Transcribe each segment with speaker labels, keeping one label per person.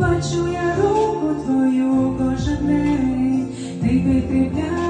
Speaker 1: бачу я руку твою кожен день, ти прикріпляєш.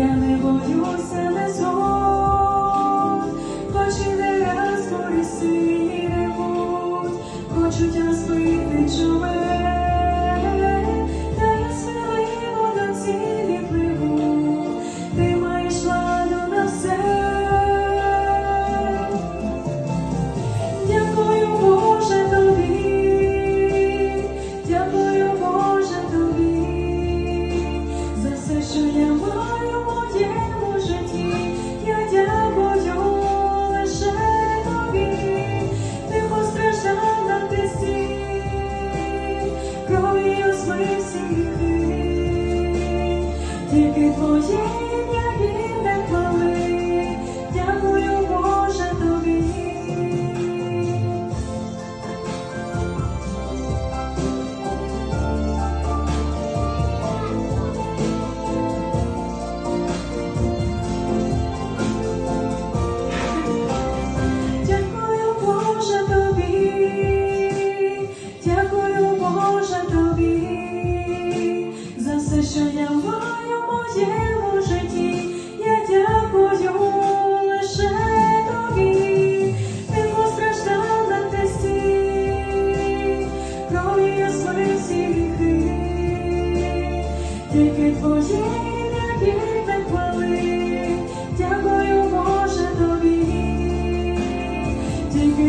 Speaker 1: together. 寄给昨夜 Take it for you.